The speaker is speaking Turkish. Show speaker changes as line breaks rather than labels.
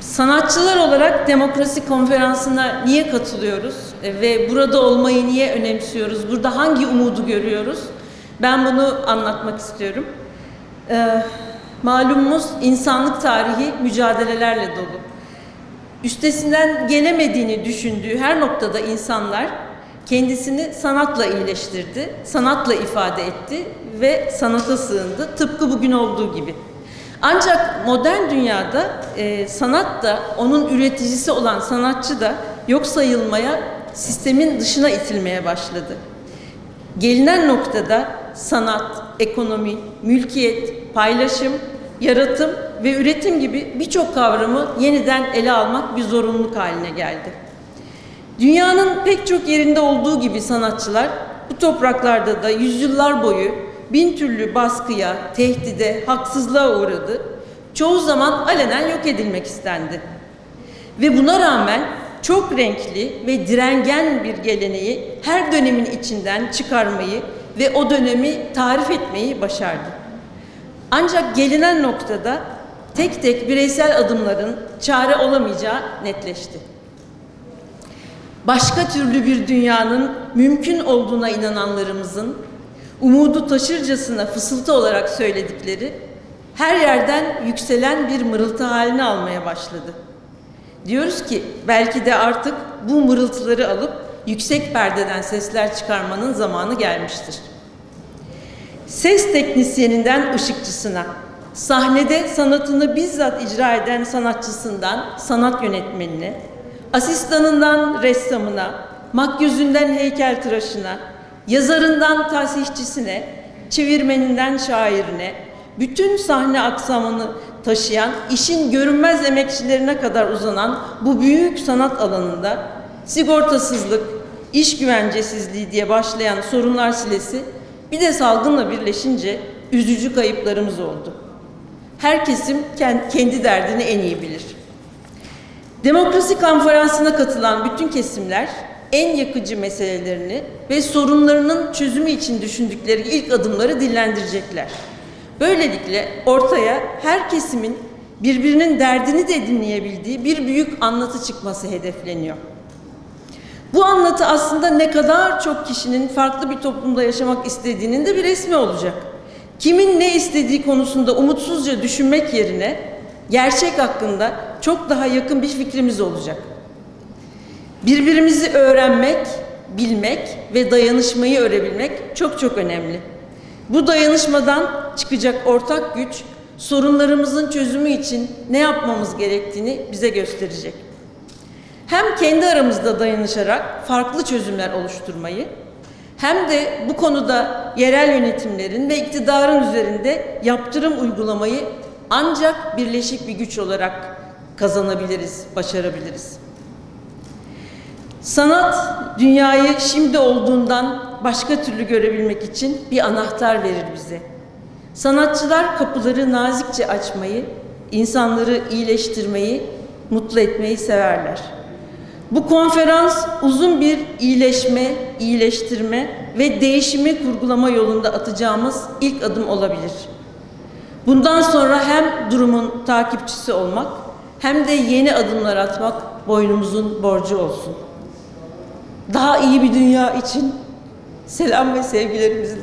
Sanatçılar olarak demokrasi konferansına niye katılıyoruz E, ve burada olmayı niye önemsiyoruz? Burada hangi umudu görüyoruz? Ben bunu anlatmak istiyorum. Ee, malumumuz insanlık tarihi mücadelelerle dolu. Üstesinden gelemediğini düşündüğü her noktada insanlar kendisini sanatla iyileştirdi, sanatla ifade etti ve sanata sığındı. Tıpkı bugün olduğu gibi. Ancak modern dünyada e, sanat da, onun üreticisi olan sanatçı da yok sayılmaya, sistemin dışına itilmeye başladı. Gelinen noktada sanat, ekonomi, mülkiyet, paylaşım, yaratım ve üretim gibi birçok kavramı yeniden ele almak bir zorunluluk haline geldi. Dünyanın pek çok yerinde olduğu gibi sanatçılar bu topraklarda da yüzyıllar boyu bin türlü baskıya, tehdide, haksızlığa uğradı. Çoğu zaman alenen yok edilmek istendi. Ve buna rağmen çok renkli ve direngen bir geleneği her dönemin içinden çıkarmayı ve o dönemi tarif etmeyi başardı. Ancak gelinen noktada tek tek bireysel adımların çare olamayacağı netleşti. Başka türlü bir dünyanın mümkün olduğuna inananlarımızın umudu taşırcasına fısıltı olarak söyledikleri her yerden yükselen bir mırıltı halini almaya başladı. Diyoruz ki belki de artık bu mırıltıları alıp yüksek perdeden sesler çıkarmanın zamanı gelmiştir. Ses teknisyeninden ışıkçısına, sahnede sanatını bizzat icra eden sanatçısından sanat yönetmenine, asistanından ressamına, makyözünden heykeltıraşına, yazarından tasihçisine, çevirmeninden şairine, bütün sahne aksamını taşıyan, işin görünmez emekçilerine kadar uzanan bu büyük sanat alanında sigortasızlık, iş güvencesizliği diye başlayan sorunlar silesi bir de salgınla birleşince üzücü kayıplarımız oldu. Her kesim kendi derdini en iyi bilir. Demokrasi konferansına katılan bütün kesimler en yakıcı meselelerini ve sorunlarının çözümü için düşündükleri ilk adımları dillendirecekler. Böylelikle ortaya her kesimin birbirinin derdini de dinleyebildiği bir büyük anlatı çıkması hedefleniyor. Bu anlatı aslında ne kadar çok kişinin farklı bir toplumda yaşamak istediğinin de bir resmi olacak. Kimin ne istediği konusunda umutsuzca düşünmek yerine gerçek hakkında çok daha yakın bir fikrimiz olacak. Birbirimizi öğrenmek, bilmek ve dayanışmayı öğrebilmek çok çok önemli. Bu dayanışmadan çıkacak ortak güç sorunlarımızın çözümü için ne yapmamız gerektiğini bize gösterecek. Hem kendi aramızda dayanışarak farklı çözümler oluşturmayı hem de bu konuda yerel yönetimlerin ve iktidarın üzerinde yaptırım uygulamayı ancak birleşik bir güç olarak kazanabiliriz, başarabiliriz. Sanat dünyayı şimdi olduğundan başka türlü görebilmek için bir anahtar verir bize. Sanatçılar kapıları nazikçe açmayı, insanları iyileştirmeyi, mutlu etmeyi severler. Bu konferans uzun bir iyileşme, iyileştirme ve değişimi kurgulama yolunda atacağımız ilk adım olabilir. Bundan sonra hem durumun takipçisi olmak hem de yeni adımlar atmak boynumuzun borcu olsun. Daha iyi bir dünya için selam ve sevgilerimizi